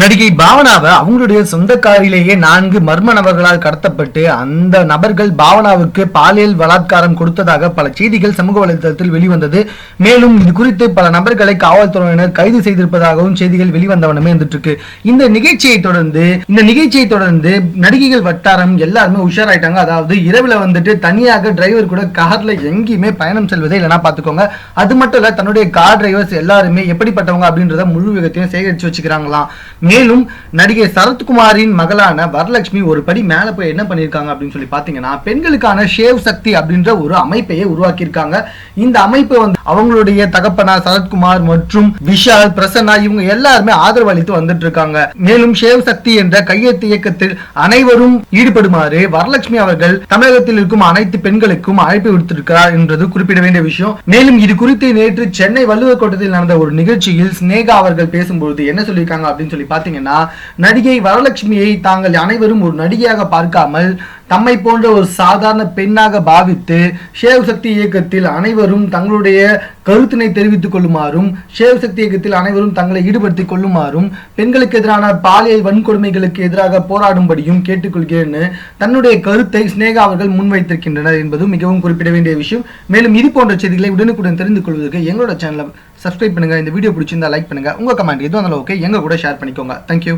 நடிகை பாவனாவை அவங்களுடைய சொந்த காரிலேயே நான்கு மர்ம நபர்களால் கடத்தப்பட்டு அந்த நபர்கள் பாவனாவுக்கு பாலியல் பலாத்காரம் கொடுத்ததாக பல செய்திகள் சமூக வலைதளத்தில் வெளிவந்தது. மேலும் இது குறித்து பல நபர்களை காவல்துறையினர் கைது செய்திருப்பதாகவும் செய்திகள் வெளிவந்தவனமே இருந்துட்டு இருக்கு இந்த நிகழ்ச்சியை தொடர்ந்து இந்த நிகழ்ச்சியை தொடர்ந்து நடிகைகள் வட்டாரம் எல்லாருமே உஷாராயிட்டாங்க. அதாவது இரவுல வந்துட்டு தனியாக டிரைவர் கூட கார்ல எங்கேயுமே பயணம் செல்வதே இல்லைன்னா பாத்துக்கோங்க அது மட்டும் இல்ல தன்னுடைய கார் டிரைவர்ஸ் எல்லாருமே எப்படிப்பட்டவங்க அப்படின்றத முழு விகத்தையும் சேகரிச்சு வச்சுக்கிறாங்களாம். மேலும் நடிகை சரத்குமாரின் மகளான வரலட்சுமி ஒரு படி மேலே போய் என்ன பண்ணியிருக்காங்க அப்படின்னு சொல்லி பார்த்தீங்கன்னா பெண்களுக்கான ஷேவ் சக்தி அப்படின்ற ஒரு அமைப்பையே உருவாக்கியிருக்காங்க. இந்த அமைப்பு வந்து அவங்களுடைய தகப்பனா சரத்குமார் மற்றும் விஷால் பிரசன்னா இவங்க எல்லாருமே ஆதரவு அளித்து வந்துட்டு இருக்காங்க மேலும் ஷேவ் சக்தி என்ற கையெழுத்து இயக்கத்தில் அனைவரும் ஈடுபடுமாறு வரலட்சுமி அவர்கள் தமிழகத்தில் இருக்கும் அனைத்து பெண்களுக்கும் அழைப்பு விடுத்திருக்கிறார் என்றது குறிப்பிட வேண்டிய விஷயம். மேலும் இது குறித்து நேற்று சென்னை வள்ளுவர் கோட்டத்தில் நடந்த ஒரு நிகழ்ச்சியில் ஸ்னேகா அவர்கள் பேசும்போது என்ன சொல்லியிருக்காங்க அப்படின்னு சொல்லி பார்த்தீங்கன்னா நடிகை வரலட்சுமியை தாங்கள் அனைவரும் ஒரு நடிகையாக பார்க்காமல் தம்மை போன்ற ஒரு சாதாரண பெண்ணாக பாவித்து ஷேவ் சக்தி இயக்கத்தில் அனைவரும் தங்களுடைய கருத்தினை தெரிவித்துக் கொள்ளுமாறும் ஷேவ் சக்தி இயக்கத்தில் அனைவரும் தங்களை ஈடுபடுத்திக் கொள்ளுமாறும் பெண்களுக்கு எதிரான பாலியல் வன்கொடுமைகளுக்கு எதிராக போராடும்படியும் கேட்டுக்கொள்கிறேன்னு தன்னுடைய கருத்தை ஸ்னேகா அவர்கள் முன்வைத்திருக்கின்றனர் என்பது மிகவும் குறிப்பிட வேண்டிய விஷயம். மேலும் இது போன்ற செய்திகளை உடனுக்குடன் தெரிந்து கொள்வதற்கு எங்களோட சேனலை சப்ஸ்கிரைப் பண்ணுங்க. இந்த வீடியோ பிடிச்சிருந்தா லைக் பண்ணுங்க. உங்க கமெண்ட் எதுவும் இருந்தாலும் ஓகே எங்க கூட ஷேர் பண்ணிக்கோங்க. தேங்க்யூ